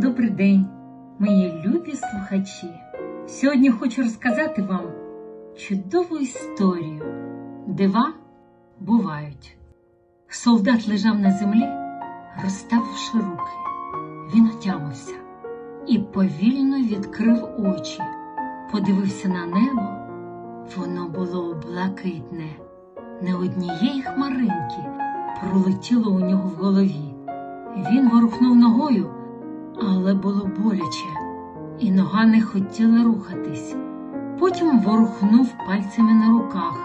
добрий день, мої любі слухачі. Сьогодні хочу розказати вам чудову історію. Дива бувають. Солдат лежав на землі, розставивши руки. Він отямився і повільно відкрив очі, подивився на небо. Воно було блакитне, не однієї хмаринки пролетіло у нього в голові. Він ворухнув ногою, але було боляче, і нога не хотіла рухатись. Потім ворухнув пальцями на руках,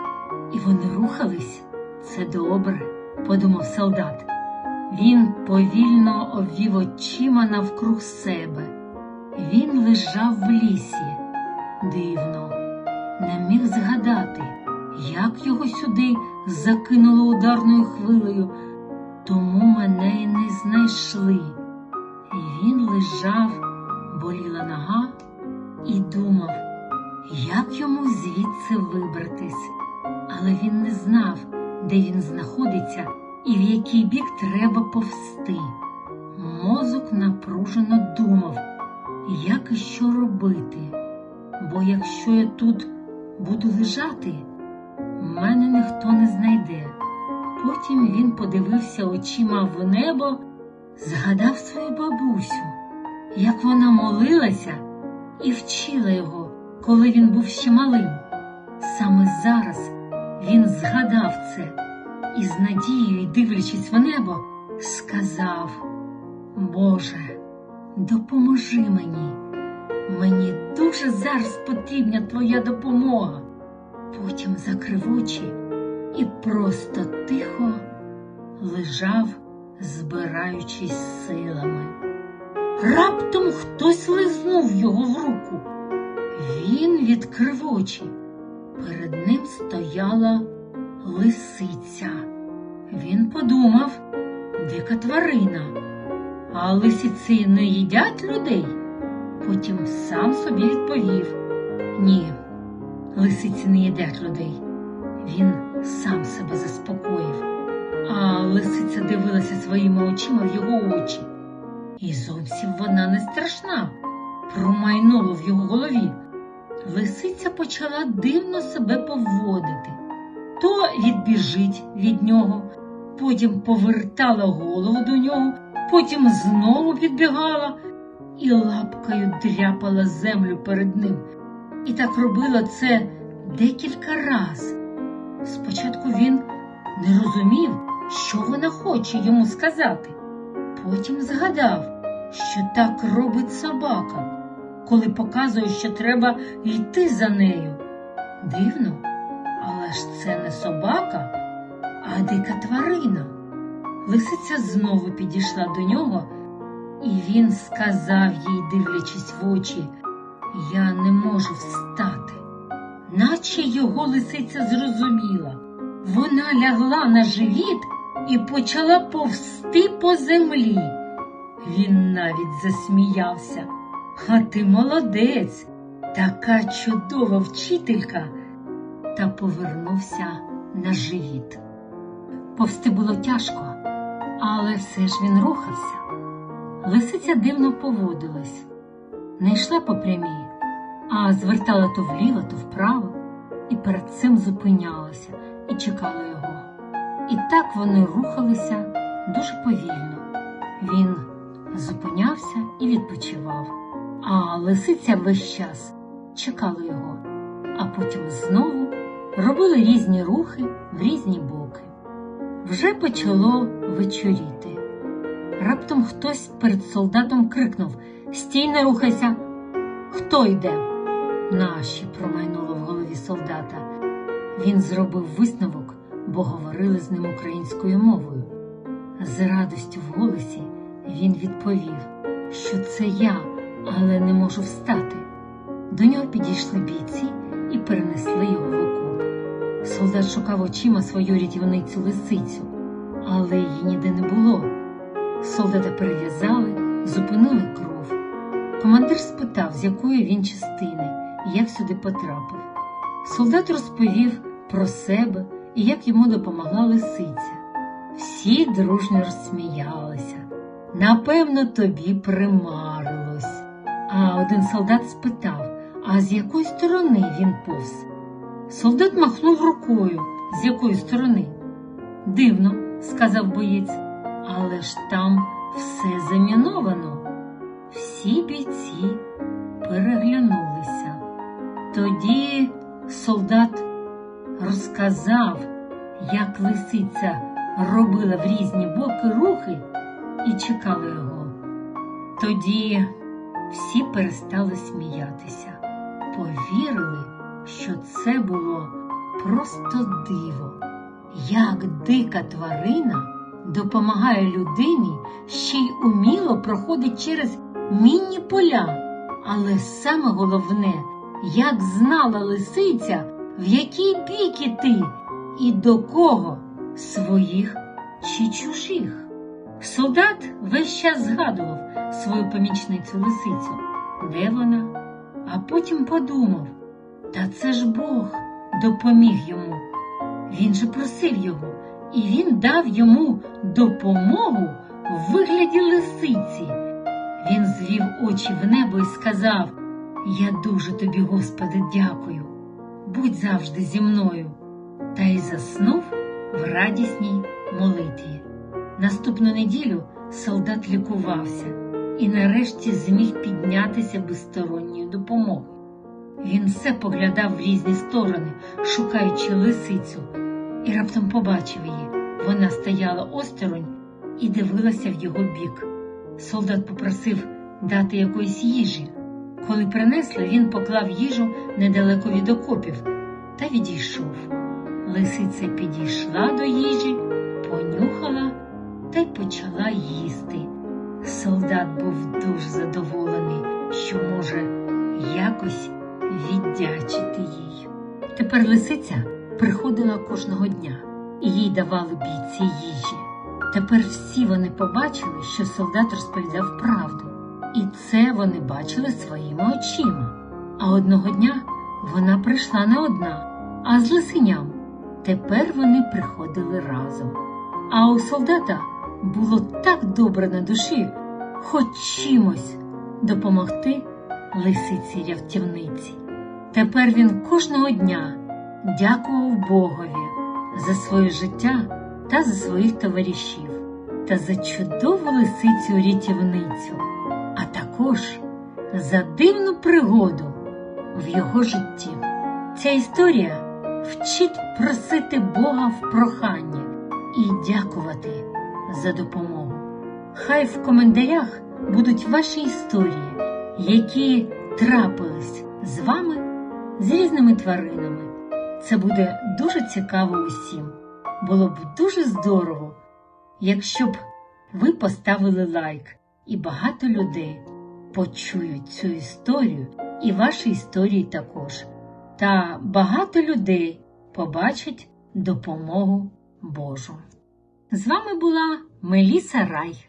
і вони рухались. Це добре, подумав солдат. Він повільно обвів очима навкруг себе. Він лежав в лісі. Дивно, не міг згадати, як його сюди закинуло ударною хвилею, тому мене й не знайшли. І лежав, боліла нога, і думав, як йому звідси вибратись. Але він не знав, де він знаходиться і в який бік треба повсти. Мозок напружено думав, як і що робити. Бо якщо я тут буду лежати, мене ніхто не знайде. Потім він подивився очима в небо, згадав свою бабусю, як вона молилася і вчила його, коли він був ще малим. Саме зараз він згадав це і з надією, дивлячись в небо, сказав: Боже, допоможи мені. Мені дуже зараз потрібна твоя допомога. Потім закрив очі і просто тихо лежав, збираючись силами. Раптом хтось лизнув його в руку. Він відкрив очі. Перед ним стояла лисиця. Він подумав, дика тварина, а лисиці не їдять людей. Потім сам собі відповів ні, лисиці не їдять людей. Він сам себе заспокоїв, а лисиця дивилася своїми очима в його очі. І зовсім вона не страшна, промайнуло в його голові. Лисиця почала дивно себе поводити, то відбіжить від нього, потім повертала голову до нього, потім знову підбігала і лапкою дряпала землю перед ним. І так робила це декілька раз. Спочатку він не розумів, що вона хоче йому сказати. Потім згадав, що так робить собака, коли показує, що треба йти за нею. Дивно, але ж це не собака, а дика тварина. Лисиця знову підійшла до нього, і він сказав їй, дивлячись в очі, я не можу встати. Наче його лисиця зрозуміла. Вона лягла на живіт і почала повсти по землі. Він навіть засміявся. А ти молодець, така чудова вчителька, та повернувся на живіт. Повсти було тяжко, але все ж він рухався. Лисиця дивно поводилась, не йшла по прямій, а звертала то вліво, то вправо, і перед цим зупинялася і чекала його. І так вони рухалися дуже повільно. Він зупинявся і відпочивав, а лисиця весь час чекала його, а потім знову робили різні рухи в різні боки. Вже почало вечоріти. Раптом хтось перед солдатом крикнув Стій, не рухайся. Хто йде? Наші промайнуло в голові солдата. Він зробив висновок, бо говорили з ним українською мовою. З радостю в голосі він відповів, що це я, але не можу встати. До нього підійшли бійці і перенесли його в окоп. Солдат шукав очима свою рятівницю лисицю, але її ніде не було. Солдата перев'язали, зупинили кров. Командир спитав, з якої він частини і як сюди потрапив. Солдат розповів про себе і як йому допомогла лисиця. Всі дружньо розсміялися. Напевно, тобі примарилось. А один солдат спитав, а з якої сторони він повз? Солдат махнув рукою, з якої сторони. Дивно, сказав боєць, але ж там все заміновано. Всі бійці переглянулися. Тоді солдат розказав, як лисиця робила в різні боки рухи і чекала його. Тоді всі перестали сміятися, повірили, що це було просто диво, як дика тварина допомагає людині, ще й уміло проходить через мінні поля. Але саме головне, як знала лисиця, в який бік іти і до кого своїх чи чужих. Солдат весь час згадував свою помічницю лисицю, де вона, а потім подумав, та це ж Бог допоміг йому. Він же просив його, і він дав йому допомогу в вигляді лисиці. Він звів очі в небо і сказав: Я дуже тобі, Господи, дякую. Будь завжди зі мною. Та й заснув в радісній молитві. Наступну неділю солдат лікувався і нарешті зміг піднятися без сторонньої допомоги. Він все поглядав в різні сторони, шукаючи лисицю, і раптом побачив її. Вона стояла осторонь і дивилася в його бік. Солдат попросив дати якоїсь їжі. Коли принесли, він поклав їжу недалеко від окопів та відійшов. Лисиця підійшла до їжі, понюхала та й почала їсти. Солдат був дуже задоволений, що може якось віддячити їй. Тепер лисиця приходила кожного дня і їй давали бійці їжі. Тепер всі вони побачили, що солдат розповідав правду, і це вони бачили своїми очима. А одного дня вона прийшла не одна, а з лисиням. Тепер вони приходили разом. А у солдата було так добре на душі, хоч чимось допомогти лисиці рятівниці. Тепер він кожного дня дякував Богові за своє життя та за своїх товаришів, та за чудову лисицю рятівницю, а також за дивну пригоду в його житті. Ця історія вчить просити Бога в проханні і дякувати за допомогу. Хай в коментарях будуть ваші історії, які трапились з вами з різними тваринами. Це буде дуже цікаво усім. Було б дуже здорово, якщо б ви поставили лайк, і багато людей почують цю історію і ваші історії також. Та багато людей побачать допомогу Божу. З вами була Меліса Рай.